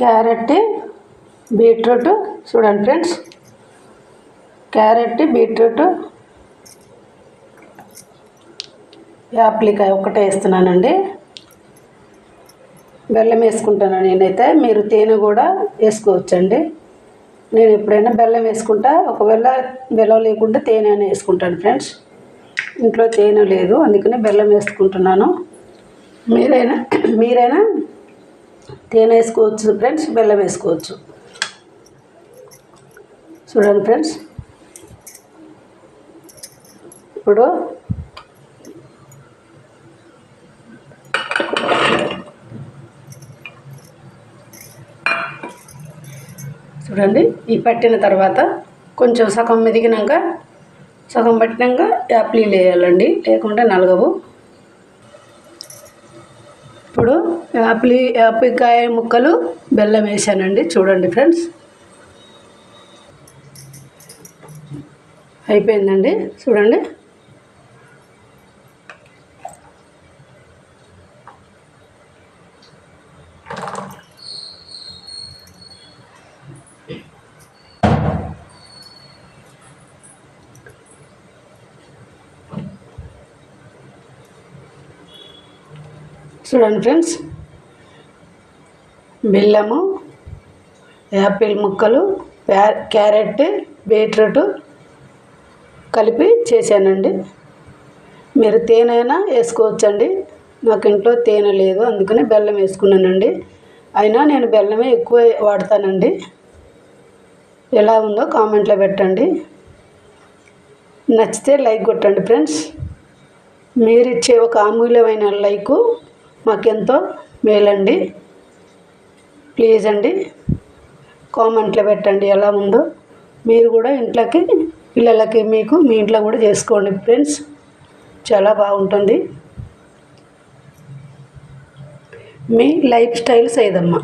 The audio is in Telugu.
క్యారెట్ బీట్రూట్ చూడండి ఫ్రెండ్స్. క్యారెట్ బీట్రూట్ యాప్లికాయ ఒకటే వేస్తున్నానండి. బెల్లం వేసుకుంటాను నేనైతే. మీరు తేనె కూడా వేసుకోవచ్చండి. నేను ఎప్పుడైనా బెల్లం వేసుకుంటా. ఒకవేళ బెల్లం లేకుంటే తేనె అని వేసుకుంటాను ఫ్రెండ్స్. ఇంట్లో తేనె లేదు అందుకని బెల్లం వేసుకుంటున్నాను. మీరైనా మీరైనా తేనె వేసుకోవచ్చు ఫ్రెండ్స్ బెల్లం వేసుకోవచ్చు. చూడండి ఫ్రెండ్స్. ఇప్పుడు చూడండి ఈ పట్టిన తర్వాత కొంచెం సగం మెదిగినాక సగం పట్టినాక యాప్లీలు వేయాలండి లేకుంటే నలగవు. ఇప్పుడు యాపిల్ యాపికాయ ముక్కలు బెల్లం వేసానండి. చూడండి ఫ్రెండ్స్. అయిపోయిందండి. చూడండి. చూడండి ఫ్రెండ్స్. బెల్లము యాపిల్ ముక్కలు క్యారెట్ బీట్రూట్ కలిపి చేశానండి. మీరు తేనె అయినా వేసుకోవచ్చండి. నాకు ఇంట్లో తేనె లేదు అందుకని బెల్లం వేసుకున్నానండి. అయినా నేను బెల్లమే ఎక్కువ వాడతానండి. ఎలా ఉందో కామెంట్లో పెట్టండి. నచ్చితే లైక్ కొట్టండి ఫ్రెండ్స్. మీరు ఇచ్చే ఒక అమూల్యమైన లైకు మాకెంతో మేలండి. ప్లీజ్ అండి కామెంట్లో పెట్టండి ఎలా ఉందో. మీరు కూడా ఇంట్లోకి పిల్లలకి మీకు మీ ఇంట్లో కూడా చేసుకోండి ఫ్రెండ్స్. చాలా బాగుంటుంది. మీ లైఫ్ స్టైల్ సైదమ్మ.